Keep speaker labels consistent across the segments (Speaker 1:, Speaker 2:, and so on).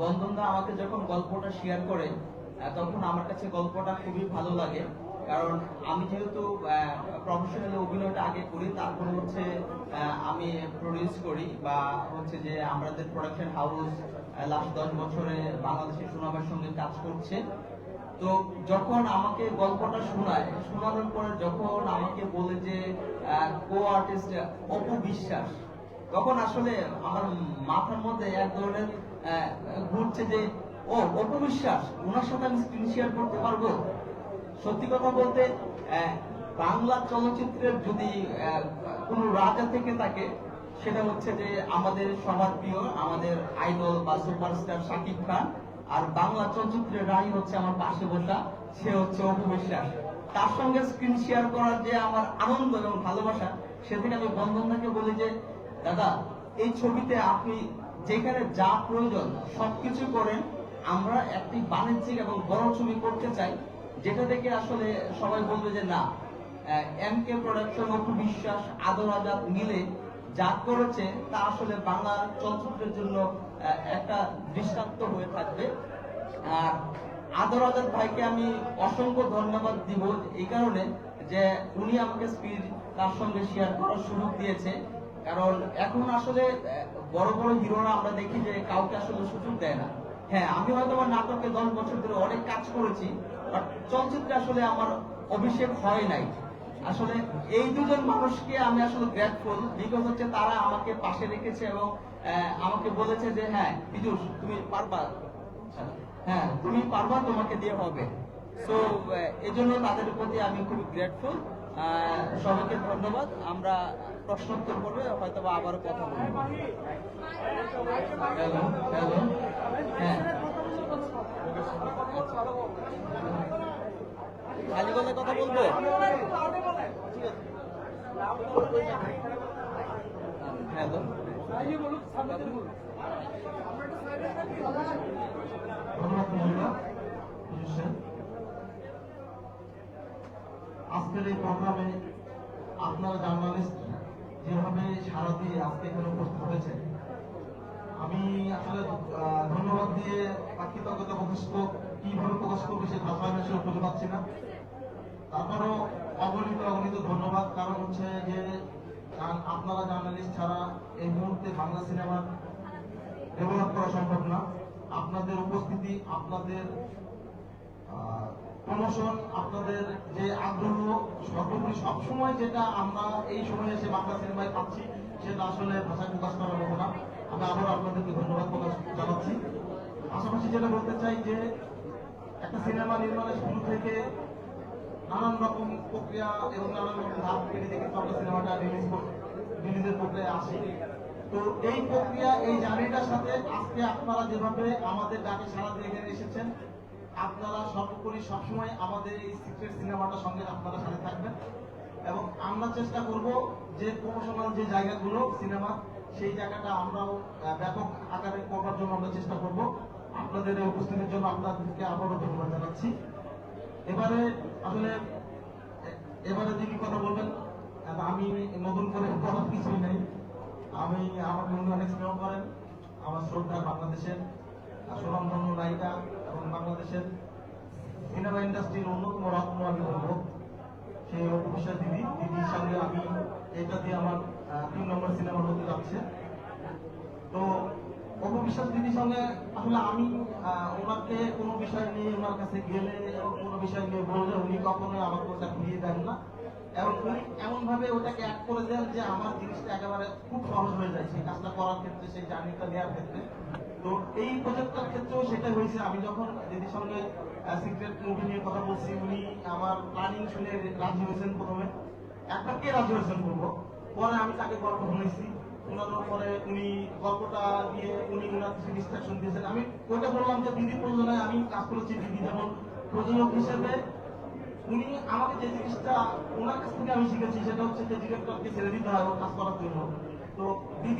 Speaker 1: বন্ধনদা আমাকে যখন গল্পটা শেয়ার করে তখন আমার কাছে গল্পটা খুবই ভালো লাগে। কারণ আমি যেহেতু প্রফেশনালি অভিনয়টা আগে করি, তারপর হচ্ছে আমি প্রডিউস করি বা হচ্ছে যে আমাদের প্রোডাকশন হাউস লাস্ট দশ বছরে বাংলাদেশের সুনামের সঙ্গে কাজ করছে। তো যখন আমাকে গল্পটা শোনায়, শোনানোর পরে যখন আমাকে বলে যে কো আর্টিস্ট অপু বিশ্বাস তখন আসলে আমার মাথার মধ্যে এক ধরনের ঘুরছে যে, ও অপু বিশ্বাস ওনার সাথে আমি স্ক্রিন শেয়ার করতে পারব? সত্যি কথা বলতে বাংলা চলচ্চিত্রের যদি কোনো রাজা থেকে থাকে, সেটা হচ্ছে যে আমাদের সবার প্রিয়, আমাদের আইডল বা সুপারস্টার শাকিব খান, আর বাংলা চলচ্চিত্রের রানী হচ্ছে আমার পাশে বসা, সে হচ্ছে অপু বিশ্বাস তার সঙ্গে স্ক্রিন শেয়ার করার যে আমার আনন্দ এবং ভালোবাসা, সেদিন আমি বন্ধন বলি যে, দাদা, এই ছবিতে আপনি যেখানে যা প্রয়োজন সবকিছু করেন, আমরা একটি বাণিজ্যিক এবং বড় ছবি করতে চাই, যেটা থেকে আসলে সবাই বলবে যে না। M K production Apu Biswas, আদর আজাদ মিলে যা করেছে, তা আসলে বাংলা চলচ্চিত্রের জন্য একটা দৃষ্টান্ত হয়ে থাকবে। আর আদর আজাদ ভাইকে আমি অসংখ্য ধন্যবাদ দিব এই কারণে যে উনি আমাকে স্পিড তার সঙ্গে শেয়ার করার সুযোগ দিয়েছে। কারণ এখন আসলে বড় বড় হিরোরা আমরা দেখি যে কাউকে আসলে সুযোগ দেয় না। হ্যাঁ আমি হয়তো আমার নাটকে দশ বছর ধরে অনেক কাজ করেছি, বাট চলচ্চিত্রে আসলে আমার অভিষেক হয় নাই। আসলে এই দুজন মানুষকে আমি আসলে গ্রেটফুল বিকজ হচ্ছে তারা আমাকে পাশে রেখেছে এবং আমাকে বলেছে যে হ্যাঁ বিদুষ তুমি পারবা। হ্যাঁ তুমি পারবা, তোমাকে দিয়ে হবে। সো এই জন্য তাদের প্রতি আমি খুবই গ্রেটফুল সবাইকে ধন্যবাদ। আমরা প্রশ্নোত্তর করবে হয়তো বা আবারও কথা বলব। হ্যাঁ। খালি গলায় কথা বলব? হ্যালো।
Speaker 2: আজকের এই প্রোগ্রামে আপনারা জার্নালিস্ট, যেভাবে সারা দিয়ে আজকে এখানে উপস্থিত হয়েছে আমি আসলে ধন্যবাদ দিয়ে কৃতজ্ঞতা প্রকাশ কর- কীভাবে প্রকাশ করব সে ভাষা আমি আসলে খুঁজে পাচ্ছি না। তারপরও অগণিত অগণিত ধন্যবাদ, কারণ হচ্ছে যে আপনারা জার্নালিস্ট ছাড়া এই মুহূর্তে বাংলা সিনেমার ডেভেলপ করা সম্ভব না। আপনাদের উপস্থিতি, আপনাদের প্রমোশন আপনাদের যে আগ্রহ, সর্বোপরি সবসময় যেটা আমরা এই সময় এসে বাংলা সিনেমায় পাচ্ছি, সেটা আসলে ভাষায় প্রকাশ করার মতো না। আমি আবার আপনাদেরকে ধন্যবাদ প্রকাশ জানাচ্ছি। পাশাপাশি যেটা বলতে চাই যে, একটা সিনেমা নির্মাণের শুরু থেকে নানান রকম প্রক্রিয়া এবং নানান রকম ধাপ থেকে কিন্তু আমরা সিনেমাটা রিলিজ রিলিজের প্রক্রিয়া আসি। তো এই প্রক্রিয়া, এই জার্নিটার সাথে আজকে আপনারা যেভাবে আমাদের ডাকে সারা দিয়ে এসেছেন আপনারা সর্বোপরি সবসময় আমাদের এই সিক্রেট সিনেমাটার সঙ্গে আপনারা সাথে থাকবেন। এবং আমরা চেষ্টা করব যে প্রমোশনাল যে জায়গাগুলো সিনেমা সেই জায়গাটা আমরাও ব্যাপক আকারে করবার জন্য আমরা চেষ্টা করব। আপনাদের উপস্থিতির জন্য আপনাদেরকে আবারও ধন্যবাদ জানাচ্ছি। এবারে আসলে এবারে যিনি কথা বলবেন? আমি নতুন করে করার কিছুই নেই। আমি আমাকে উনি অনেক স্নেহ করেন। আমার শ্রদ্ধা বাংলাদেশের সুনামধন্য নায়িকা। বাংলাদেশের সিনেমা ইন্ডাস্ট্রির অন্যতম রত্ন আমি বলব সেই অপবিশ্বা দিদি। দিদির সঙ্গে আমি এটা দিয়ে আমার তিন নম্বর সিনেমা হতে যাচ্ছে। তো অপবিশ্বাস দিদির সঙ্গে আসলে আমি ওনাকে কোনো বিষয় নিয়ে, ওনার কাছে গেলে কোনো বিষয় নিয়ে বললে উনি কখনোই আমার ওটা ঘুরিয়ে দেন না। এবং উনি এমন ভাবে ওটাকে অ্যাড করে দেন যে আমার জিনিসটা একেবারে খুব সহজ হয়ে যায়। সেই কাজটা করার ক্ষেত্রে, সেই জার্নিটা নেওয়ার ক্ষেত্রে। তো এই প্রজেক্টটার ক্ষেত্রেও সেটা হয়েছে। আমি যখন দিদির সঙ্গে সিক্রেট মুভি নিয়ে কথা বলছি, উনি আমার প্ল্যানিং শুনে রাজি হয়েছেন প্রথমে। একটা কে রাজি হয়েছেন বলব? পরে আমি তাকে গল্প শুনেছি। শোনানোর পরে উনি গল্পটা দিয়ে উনি ওনার কিছু ইনস্ট্রাকশন দিয়েছেন। আমি ওইটা বললাম যে দিদি প্রযোজনায় আমি কাজ করেছি দিদি যেমন প্রযোজক হিসেবে। উনি আমাকে যে জিনিসটা ওনার কাছ থেকে আমি শিখেছি, সেটা হচ্ছে যে ডিরেক্টরকে ছেড়ে দিতে হয় কাজ করার জন্য। তো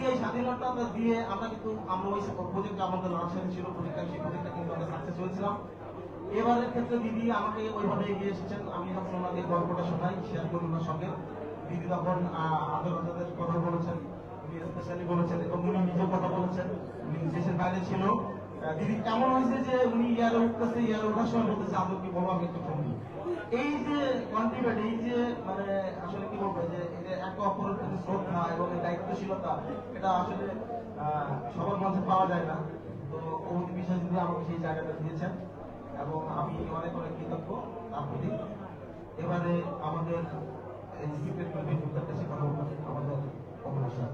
Speaker 2: এই স্বাধীনতা দিয়ে আমরা কিন্তু আমরা ওই প্রজেক্ট আমাদের রাজশাহী ছিল প্রজেক্টটা সেই প্রজেক্টটা কিন্তু আমরা সাকসেস হয়েছিলাম। এবারের ক্ষেত্রে দিদি আমাকে ওইভাবে এগিয়ে এসেছেন, আমি যখন ওনাকে গল্পটা শোনাই, শেয়ার করি ওনার সঙ্গে। দিদি তখন আন্তর্জাতিক কথা বলেছেন স্পেশালি বলেছেন এবং উনি নিজে কথা বলেছেন, উনি দেশের বাইরে ছিল। দিদি, কেমন হয়েছে যে উনি ইয়ারে উঠতেছে, ইয়ারে ওঠার সময় বলতেছে আমাকে বলো, আমি একটু ফোন এই যে কন্ট্রিবিউট এই যে মানে আসলে কি বলব যে একে অপরের প্রতি শ্রদ্ধা এবং এই দায়িত্বশীলতা, এটা আসলে সবার মাঝে পাওয়া যায় না। তো ওই বিষয় যদি আমাকে সেই জায়গাটা দিয়েছেন এবং আমি অনেক অনেক কৃতজ্ঞ তার প্রতি। এবারে আমাদের এই সিক্রেট কাছে কথা বলবেন আমাদের অভিলাষা